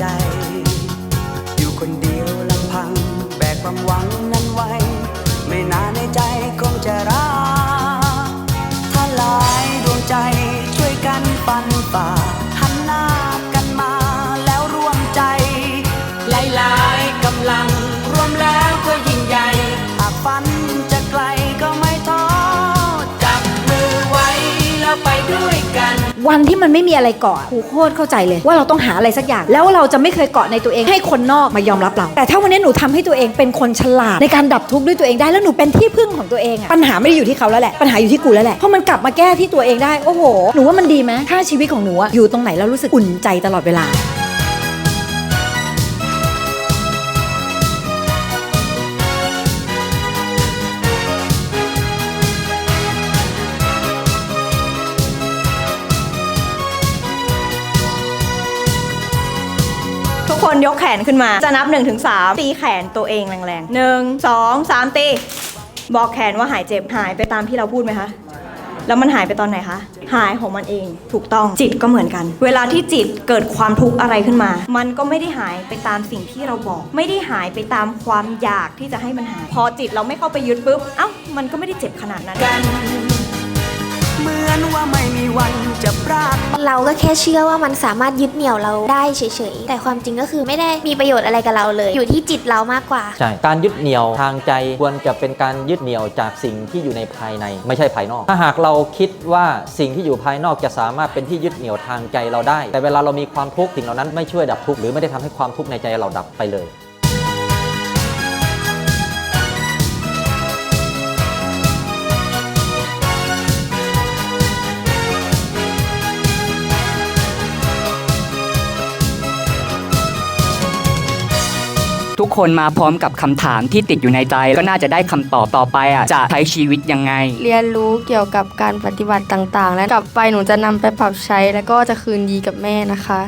ใจ อยู่คนเดียวลำพัง แบกความหวังนั้นไว้ ไม่นานในใจคงจะรักถ้าหลายดวงใจช่วยกันปันฝ่าหันหน้ากันมาแล้วร่วมใจ หลายๆกำลังรวมแล้วก็ยิ่งใหญ่หากฝันจะไกลก็ไม่ท้อจับมือไว้แล้วไปด้วยกัน วันที่มันไม่มีอะไรเกาะครูโคตรเข้าใจเลย ว่าเราต้องหาอะไรสักอย่าง แล้วเราจะไม่เคยเกาะในตัวเองให้คนนอกมายอมรับเรา แต่ถ้าวันนี้หนูทำให้ตัวเองเป็นคนฉลาดในการดับทุกข์ด้วยตัวเองได้แล้วหนูเป็นที่พึ่งของตัวเองอะปัญหาไม่ได้อยู่ที่เขาแล้วแหละปัญหาอยู่ที่กูแล้วแหละเพราะมันกลับมาแก้ที่ตัวเองได้โอ้โหหนูว่ามันดีไหมถ้าชีวิตของหนูอะอยู่ตรงไหนแล้วรู้สึกอุ่นใจตลอดเวลา คนยกแขนขึ้นมา จะนับ1นถึงสตีแขนตัวเองแรงๆหนึ่งสองสามตี บอกแขนว่าหายเจ็บหายไปตามที่เราพูดไหมคะ แล้วมันหายไปตอนไหนคะ หายของมันเองถูกต้องจิตก็เหมือนกัน เวลาที่จิตเกิดความทุกข์อะไรขึ้นมา มันก็ไม่ได้หายไปตามสิ่งที่เราบอก ไม่ได้หายไปตามความอยากที่จะให้มันหาย พอจิตเราไม่เข้าไปยึดปุ๊บเอ้ามันก็ไม่ได้เจ็บขนาดนั้นกัน เหมือนว่าไม่มีวันจะพรากเราก็แค่เชื่อว่ามันสามารถยึดเหนี่ยวเราได้เฉยๆ แต่ความจริงก็คือไม่ได้มีประโยชน์อะไรกับเราเลย อยู่ที่จิตเรามากกว่า ใช่ การยึดเหนี่ยวทางใจควรจะเป็นการยึดเหนี่ยวจากสิ่งที่อยู่ในภายในไม่ใช่ภายนอก ถ้าหากเราคิดว่าสิ่งที่อยู่ภายนอกจะสามารถเป็นที่ยึดเหนี่ยวทางใจเราได้ แต่เวลาเรามีความทุกข์สิ่งเหล่านั้นไม่ช่วยดับทุกข์หรือไม่ได้ทำให้ความทุกข์ในใจเราดับไปเลย ทุกคนมาพร้อมกับคำถามที่ติดอยู่ในใจ ก็น่าจะได้คำตอบต่อไปอะจะใช้ชีวิตยังไง เรียนรู้เกี่ยวกับการปฏิบัติต่างๆ และกลับไปหนูจะนำไปปรับใช้แล้วก็จะคืนดีกับแม่นะคะ